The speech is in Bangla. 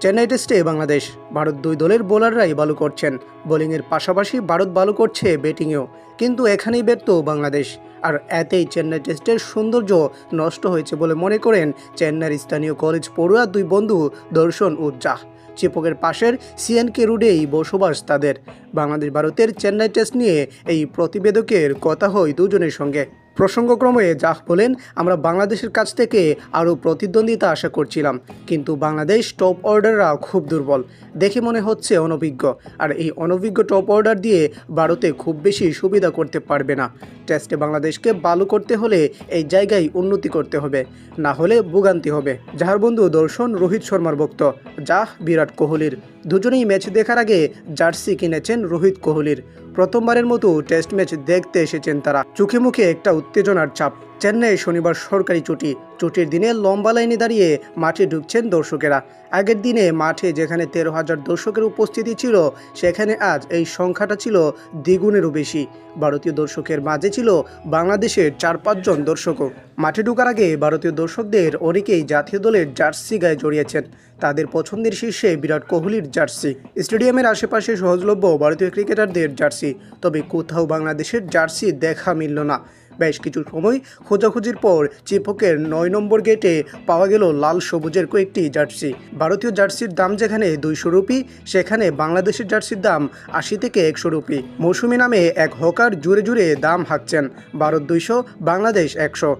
চেন্নাই টেস্টে বাংলাদেশ, ভারত দুই দলের বোলাররাই ভালো করছেন। বোলিংয়ের পাশাপাশি ভারত ভালো করছে ব্যাটিংয়েও। কিন্তু এখানেই ব্যর্থ বাংলাদেশ। আর এতেই চেন্নাই টেস্টের সৌন্দর্য নষ্ট হয়েছে বলে মনে করেন চেন্নাইয়ের স্থানীয় কলেজ পড়ুয়া দুই বন্ধু দর্শন ও জাহ। চিপকের পাশের সিএনকে রোডেই বসবাস তাদের। বাংলাদেশ ভারতের চেন্নাই টেস্ট নিয়ে এই প্রতিবেদকের কথা হয় দুজনের সঙ্গে। প্রসঙ্গক্রমে জাহ বলেন, আমরা বাংলাদেশের কাছ থেকে আরও প্রতিদ্বন্দ্বিতা আশা করছিলাম, কিন্তু বাংলাদেশ টপ অর্ডাররা খুব দুর্বল। দেখে মনে হচ্ছে অনভিজ্ঞ। আর এই অনভিজ্ঞ টপ অর্ডার দিয়ে ভারতে খুব বেশি সুবিধা করতে পারবে না। টেস্টে বাংলাদেশকে ভালো করতে হলে এই জায়গায় উন্নতি করতে হবে, না হলে ভোগান্তি হবে। যাহার বন্ধু দর্শন রোহিত শর্মার ভক্ত জাহ, বিরাট কোহলির। দুজনেই ম্যাচ দেখার আগে জার্সি কিনেছেন রোহিত কোহলির। প্রথমবারের মতো টেস্ট ম্যাচ দেখতে এসেছেন তারা। চোখে মুখে একটা উত্তেজনার চাপ। চেন্নাই শনিবার সরকারি ছুটি। ছুটির দিনে লম্বা লাইনে দাঁড়িয়ে মাঠে ঢুকছেন দর্শকেরা। আগের দিনে মাঠে যেখানে তেরো হাজার দর্শকের উপস্থিতি ছিল, সেখানে আজ এই সংখ্যাটা ছিল দ্বিগুণেরও বেশি। ভারতীয় দর্শকের মাঝে ছিল বাংলাদেশের চার পাঁচজন দর্শকও। মাঠে ঢোকার আগে ভারতীয় দর্শকদের অনেকেই জাতীয় দলের জার্সি গায়ে জড়িয়েছেন। তাদের পছন্দের শীর্ষে বিরাট কোহলির জার্সি। স্টেডিয়ামের আশেপাশে সহজলভ্য ভারতীয় ক্রিকেটারদের জার্সি। তবে কোথাও বাংলাদেশের জার্সি দেখা মিলল না। বেশ কিছু সময় খোঁজাখুঁজির পর চিপকের নয় নম্বর গেটে পাওয়া গেল লাল সবুজের কয়েকটি জার্সি। ভারতীয় জার্সির দাম যেখানে দুইশো রুপি, সেখানে বাংলাদেশের জার্সির দাম আশি থেকে একশো রুপি। মৌসুমি নামে এক হকার জুড়ে জুড়ে দাম হাঁকছেন। ভারত দুইশো, বাংলাদেশ একশো।